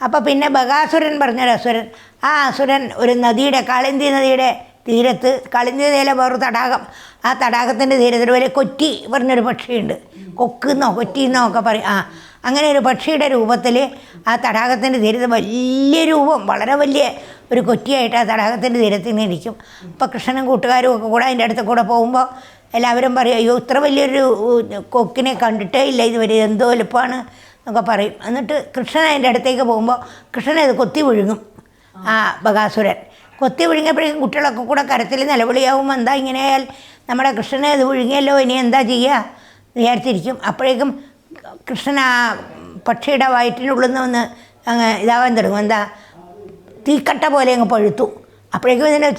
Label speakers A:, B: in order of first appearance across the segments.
A: അപ്പോൾ പിന്നെ ബകാസുരൻ പറഞ്ഞൊരു അസുരൻ ആ അസുരൻ ഒരു നദിയുടെ കാളിന്തി നദിയുടെ തീരത്ത് കളിന്തി നദിയിലെ വേറൊരു തടാകം ആ തടാകത്തിന്റെ തീരത്തിൽ വലിയ കൊറ്റി പറഞ്ഞൊരു പക്ഷിയുണ്ട്. കൊക്കെന്നോ കൊറ്റിന്നോ ഒക്കെ പറയും. ആ അങ്ങനെ ഒരു പക്ഷിയുടെ രൂപത്തിൽ ആ തടാകത്തിന്റെ തീരത്ത് വലിയ രൂപം വളരെ വലിയ ഒരു കൊറ്റിയായിട്ട് ആ തടാകത്തിന്റെ തീരത്ത് ഇങ്ങനെ ഇരിക്കും. അപ്പോൾ കൃഷ്ണനും കൂട്ടുകാരും ഒക്കെ കൂടെ അതിന്റെ അടുത്ത് കൂടെ പോകുമ്പോൾ എല്ലാവരും പറയും അയ്യോ ഇത്ര വലിയൊരു കൊക്കിനെ കണ്ടിട്ടേ ഇല്ല ഇതുവരെ എന്തോ എളുപ്പമാണ് എന്നൊക്കെ പറയും. എന്നിട്ട് കൃഷ്ണൻ അതിന്റെ അടുത്തേക്ക് പോകുമ്പോൾ കൃഷ്ണൻ അത് കൊത്തി വിഴുങ്ങും. ആ ബകാസുരൻ കൊത്തി വിഴുങ്ങിയപ്പോഴേക്കും കുട്ടികളൊക്കെ കൂടെ കരത്തിൽ നിലവിളിയാവും. എന്താ ഇങ്ങനെയാൽ നമ്മുടെ കൃഷ്ണനെ അത് വിഴുങ്ങിയല്ലോ ഇനി എന്താ ചെയ്യുക? വിചാരിച്ചിരിക്കും. അപ്പോഴേക്കും കൃഷ്ണൻ ആ പക്ഷിയുടെ വയറ്റിനുള്ളിൽ നിന്ന് ഒന്ന് അങ്ങ് ഇതാവാൻ തുടങ്ങും. എന്താ? തീക്കട്ട പോലെ അങ്ങ് പഴുത്തു. അപ്പോഴേക്കും ഇതിനെ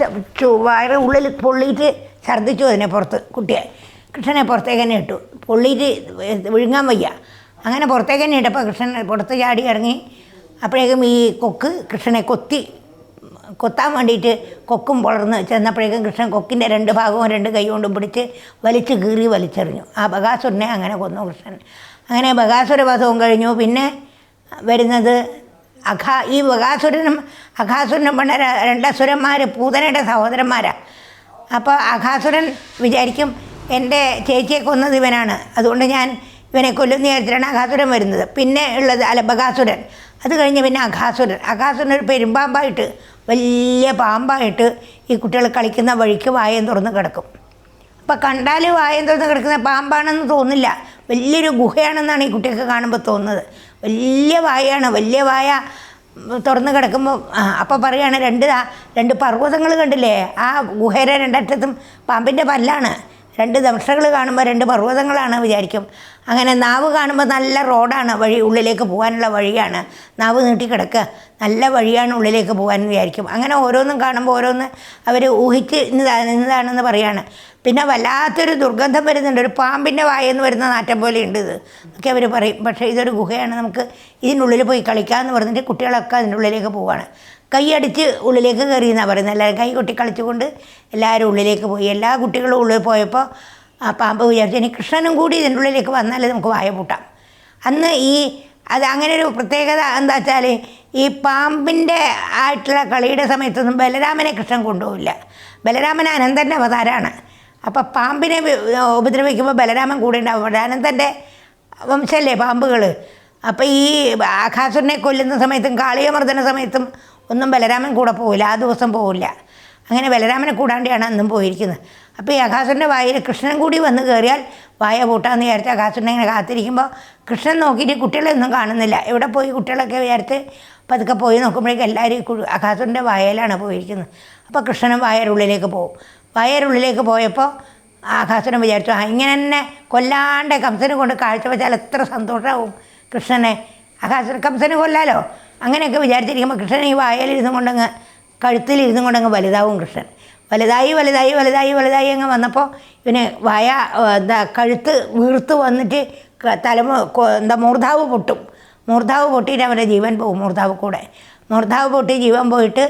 A: വയറ് ഉള്ളിൽ പൊള്ളിയിട്ട് ഛർദ്ദിച്ചു അതിനെ പുറത്ത് കുട്ടിയെ. കൃഷ്ണനെ പുറത്തേക്ക് തന്നെ ഇട്ടു. പൊള്ളിയിട്ട് വിഴുങ്ങാൻ വയ്യ. അങ്ങനെ പുറത്തേക്ക് തന്നെ ഇട്ടപ്പോൾ കൃഷ്ണൻ പുറത്ത് ചാടി ഇറങ്ങി. അപ്പോഴേക്കും ഈ കൊക്ക് കൃഷ്ണനെ കൊത്തി കൊത്താൻ വേണ്ടിയിട്ട് കൊക്കും പുളർന്ന് ചെന്നപ്പോഴേക്കും കൃഷ്ണൻ കൊക്കിന്റെ രണ്ട് ഭാഗവും രണ്ട് കൈ കൊണ്ടും പിടിച്ച് വലിച്ചു കീറി വലിച്ചെറിഞ്ഞു. ആ ബകാസുരനെ അങ്ങനെ കൊന്നു കൃഷ്ണൻ. അങ്ങനെ ബകാസുരവധവും കഴിഞ്ഞു. പിന്നെ വരുന്നത് അഖാ ഈ ബകാസുരനും അഖാസുരനും പണ്ട രണ്ടസുരന്മാർ പൂതനയുടെ സഹോദരന്മാരാണ് അപ്പോൾ അഖാസുരൻ വിചാരിക്കും എന്റെ ചേച്ചിയെ കൊന്നത് ഇവനാണ്. അതുകൊണ്ട് ഞാൻ ഇവനെ കൊല്ലുന്ന നേരത്തിലാണ് അഘാസുരൻ വരുന്നത്. പിന്നെ ഉള്ളത് അല്ല ബകാസുരൻ അത് കഴിഞ്ഞ് പിന്നെ അഘാസുരൻ അഘാസുരൻ ഒരു പെരുമ്പാമ്പായിട്ട് വലിയ പാമ്പായിട്ട് ഈ കുട്ടികൾ കളിക്കുന്ന വഴിക്ക് വായം തുറന്ന് കിടക്കും. അപ്പം കണ്ടാൽ വായം തുറന്ന് കിടക്കുന്ന പാമ്പാണെന്ന് തോന്നില്ല വലിയൊരു ഗുഹയാണെന്നാണ് ഈ കുട്ടിയൊക്കെ കാണുമ്പോൾ തോന്നുന്നത്. വലിയ വായാണ് വലിയ വായ തുറന്ന് കിടക്കുമ്പോൾ അപ്പോൾ അപ്പം പറയാണ് രണ്ട് രണ്ട് പർവതങ്ങൾ കണ്ടില്ലേ? ആ ഗുഹയുടെ രണ്ടറ്റത്തും പാമ്പിന്റെ പല്ലാണ്. രണ്ട് ദംഷകൾ കാണുമ്പോൾ രണ്ട് പർവതങ്ങളാണ് വിചാരിക്കും. അങ്ങനെ നാവ് കാണുമ്പോൾ നല്ല റോഡാണ് വഴി ഉള്ളിലേക്ക് പോകാനുള്ള വഴിയാണ്. നാവ് നീട്ടിക്കിടക്കുക നല്ല വഴിയാണ് ഉള്ളിലേക്ക് പോകാൻ വിചാരിക്കും. അങ്ങനെ ഓരോന്നും കാണുമ്പോൾ ഓരോന്ന് അവർ ഊഹിച്ച് ഇന്നതാണെന്ന് പറയാണ്. പിന്നെ വല്ലാത്തൊരു ദുർഗന്ധം വരുന്നുണ്ട്. ഒരു പാമ്പിന്റെ വായെന്ന് വരുന്ന നാറ്റം പോലെ ഉണ്ട് ഇത്. ഒക്കെ അവർ പറയും. പക്ഷേ ഇതൊരു ഗുഹയാണ്. നമുക്ക് ഇതിനുള്ളിൽ പോയി കളിക്കാമെന്ന് പറഞ്ഞിട്ട് കുട്ടികളൊക്കെ അതിന്റെ ഉള്ളിലേക്ക് പോവാണ്. കൈയടിച്ച് ഉള്ളിലേക്ക് കയറി എന്നാണ് പറയുന്നത്. എല്ലാവരും കൈ കൊട്ടി കളിച്ചുകൊണ്ട് എല്ലാവരും ഉള്ളിലേക്ക് പോയി. എല്ലാ കുട്ടികളും ഉള്ളിൽ പോയപ്പോൾ ആ പാമ്പ് വിചാരിച്ചു ഇനി കൃഷ്ണനും കൂടി ഇതിന്റെ ഉള്ളിലേക്ക് വന്നാലേ നമുക്ക് വായ പൂട്ടാം. അന്ന് ഈ അത് അങ്ങനെ ഒരു പ്രത്യേകത എന്താ വെച്ചാൽ ഈ പാമ്പിന്റെ ആയിട്ടുള്ള കളിയുടെ സമയത്തൊന്നും ബലരാമനെ കൃഷ്ണൻ കൊണ്ടുപോകില്ല ബലരാമൻ അനന്തന്റെ അവതാരമാണ് അപ്പോൾ പാമ്പിനെ ഉപദ്രവിക്കുമ്പോൾ ബലരാമൻ കൂടെ ഉണ്ടാവും. അനന്തന്റെ വംശമല്ലേ പാമ്പുകൾ അപ്പോൾ ഈ ആഘാസുരനെ കൊല്ലുന്ന സമയത്തും കാളിയമർദ്ദന സമയത്തും ഒന്നും ബലരാമൻ കൂടെ പോവില്ല ആ ദിവസം പോവില്ല. അങ്ങനെ ബലരാമനെ കൂടാണ്ടിയാണ് അന്നും പോയിരിക്കുന്നത്. അപ്പോൾ ഈ അഖാസുരന്റെ വായിൽ കൃഷ്ണൻ കൂടി വന്ന് കയറിയാൽ വായ പൂട്ടാന്ന് വിചാരിച്ച് അഘാസുരനെ ഇങ്ങനെ കാത്തിരിക്കുമ്പോൾ കൃഷ്ണൻ നോക്കിയിട്ട് കുട്ടികളൊന്നും കാണുന്നില്ല. എവിടെ പോയി കുട്ടികളൊക്കെ വിചാരിച്ച് പതുക്കെ പോയി നോക്കുമ്പോഴേക്കും എല്ലാവരും അഘാസുരന്റെ വായയിലാണ് പോയിരിക്കുന്നത്. അപ്പോൾ കൃഷ്ണനും വായരുള്ളിലേക്ക് പോകും. വായരുള്ളിലേക്ക് പോയപ്പോൾ ആകാശനം വിചാരിച്ചു ആ ഇങ്ങനെ തന്നെ കൊല്ലാണ്ട് കംസനെ കൊണ്ട് കാഴ്ച വെച്ചാൽ എത്ര സന്തോഷമാവും കൃഷ്ണനെ. ആകാശ കംസനെ കൊല്ലാലോ? അങ്ങനെയൊക്കെ വിചാരിച്ചിരിക്കുമ്പോൾ കൃഷ്ണൻ ഈ വായലിരുന്നും കൊണ്ടങ്ങ് കഴുത്തിലിരുന്നും കൊണ്ടങ്ങ് വലുതാവും കൃഷ്ണൻ. വലുതായി വലുതായി വലുതായി വലുതായി അങ്ങ് വന്നപ്പോൾ ഇവന് വായ എന്താ കഴുത്ത് വീർത്ത് വന്നിട്ട് തലമ എന്താ മൂർധാവ് പൊട്ടും. മൂർധാവ് പൊട്ടിയിട്ട് അവന്റെ ജീവൻ പോകും മൂർധാവ് കൂടെ. മൂർധാവ് പൊട്ടി ജീവൻ പോയിട്ട്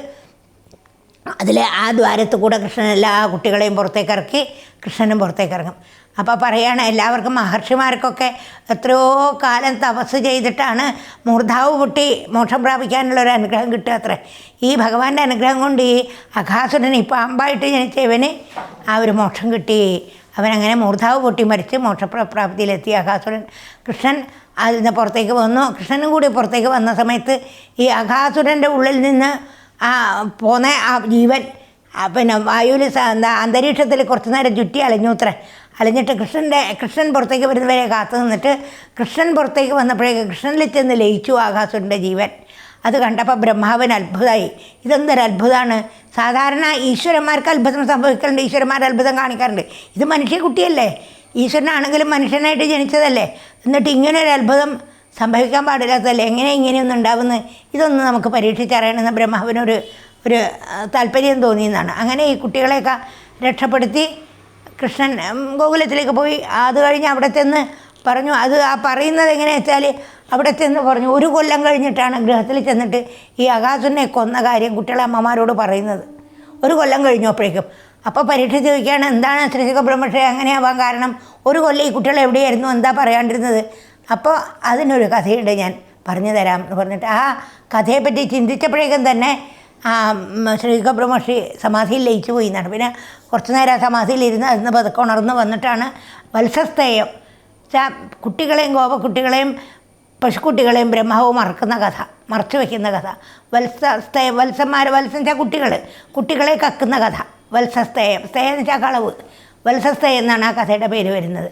A: അതിലെ ആ ദ്വാരത്ത് കൂടെ കൃഷ്ണൻ എല്ലാ കുട്ടികളെയും പുറത്തേക്ക് ഇറക്കി കൃഷ്ണനും പുറത്തേക്ക് ഇറങ്ങും. അപ്പോൾ പറയുകയാണ് എല്ലാവർക്കും മഹർഷിമാർക്കൊക്കെ എത്രയോ കാലം തപസ് ചെയ്തിട്ടാണ് മൂർധാവ് പൊട്ടി മോക്ഷം പ്രാപിക്കാനുള്ള ഒരു അനുഗ്രഹം കിട്ടുക അത്രേ ഈ ഭഗവാന്റെ അനുഗ്രഹം കൊണ്ട് ഈ അഘാസുരൻ ഈ പാമ്പായിട്ട് ജനിച്ച ഇവന് ആ ഒരു മോക്ഷം കിട്ടി. അവനങ്ങനെ മൂർധാവ് പൊട്ടി മരിച്ച് മോക്ഷപ്രാപ്തിയിലെത്തി അഘാസുരൻ കൃഷ്ണൻ അതിൽ നിന്ന് പുറത്തേക്ക് വന്നു. കൃഷ്ണനും കൂടി പുറത്തേക്ക് വന്ന സമയത്ത് ഈ അഘാസുരന്റെ ഉള്ളിൽ നിന്ന് പോന്ന ആ ജീവൻ. പിന്നെ വായുവിൽ അന്തരീക്ഷത്തിൽ കുറച്ച് നേരം ചുറ്റി അലഞ്ഞു അത്രേ. അലഞ്ഞിട്ട് കൃഷ്ണന്റെ കൃഷ്ണൻ പുറത്തേക്ക് വരുന്നവരെ കാത്തു നിന്നിട്ട് കൃഷ്ണൻ പുറത്തേക്ക് വന്നപ്പോഴേക്ക് കൃഷ്ണനിൽ ചെന്ന് ലയിച്ചു ആകാസുരന്റെ ജീവൻ. അത് കണ്ടപ്പോൾ ബ്രഹ്മാവൻ അത്ഭുതമായി ഇതെന്തൊരു അത്ഭുതമാണ് സാധാരണ ഈശ്വരന്മാർക്ക് അത്ഭുതം സംഭവിക്കലുണ്ട് ഈശ്വരന്മാർ അത്ഭുതം കാണിക്കാറുണ്ട്. ഇത് മനുഷ്യ കുട്ടിയല്ലേ? ഈശ്വരനാണെങ്കിലും മനുഷ്യനായിട്ട് ജനിച്ചതല്ലേ? എന്നിട്ട് ഇങ്ങനെ ഒരു അത്ഭുതം സംഭവിക്കാൻ പാടില്ലാത്തതല്ലേ എങ്ങനെ ഇങ്ങനെയൊന്നും ഉണ്ടാവുന്നത് ഇതൊന്നും നമുക്ക് പരീക്ഷിച്ചറിയണമെന്ന് ബ്രഹ്മാവിനൊരു ഒരു താല്പര്യം തോന്നിയെന്നാണ്. അങ്ങനെ ഈ കുട്ടികളെയൊക്കെ രക്ഷപ്പെടുത്തി കൃഷ്ണൻ ഗോകുലത്തിലേക്ക് പോയി. അത് കഴിഞ്ഞ് അവിടെ ചെന്ന് പറഞ്ഞു അത് ആ പറയുന്നത് എങ്ങനെയാ വെച്ചാൽ അവിടെ ചെന്ന് പറഞ്ഞു ഒരു കൊല്ലം കഴിഞ്ഞിട്ടാണ് ഗൃഹത്തിൽ ചെന്നിട്ട് ഈ അകാസുനെ കൊന്ന കാര്യം കുട്ടികളെ അമ്മമാരോട് പറയുന്നത്. ഒരു കൊല്ലം കഴിഞ്ഞു അപ്പോഴേക്കും. അപ്പോൾ പരീക്ഷ ചോദിക്കുകയാണ് എന്താണ് ശ്രീശുഖ ബ്രഹ്മക്ഷേ അങ്ങനെയാവാൻ കാരണം? ഒരു കൊല്ലം ഈ കുട്ടികൾ എവിടെയായിരുന്നു? എന്താ പറയാണ്ടിരുന്നത്? അപ്പോൾ അതിനൊരു കഥയുണ്ട് ഞാൻ പറഞ്ഞു തരാം എന്ന് പറഞ്ഞിട്ട്. ആ കഥയെപ്പറ്റി ചിന്തിച്ചപ്പോഴേക്കും തന്നെ ആ ഉം, ശ്രീകബ്ര മഹർഷി സമാധിയിൽ ലയിച്ചു പോയി എന്നാണ്. പിന്നെ കുറച്ച് നേരം ആ സമാധിയിൽ ഇരുന്ന് അതിന് പതുക്കെ ഉണർന്ന് വന്നിട്ടാണ് വത്സസ്തേയം. കുട്ടികളെയും ഗോപക്കുട്ടികളെയും പശുക്കുട്ടികളെയും ബ്രഹ്മാവ് മറക്കുന്ന കഥ മറച്ചു വയ്ക്കുന്ന കഥ. വത്സസ്തേ വത്സന്മാർ വത്സം വെച്ചാൽ കുട്ടികൾ കുട്ടികളെ കക്കുന്ന കഥ. വത്സസ്തേയം സ്തേയെന്ന് വെച്ചാൽ കളവ്. വത്സസ്തയം എന്നാണ് ആ കഥയുടെ പേര് വരുന്നത്.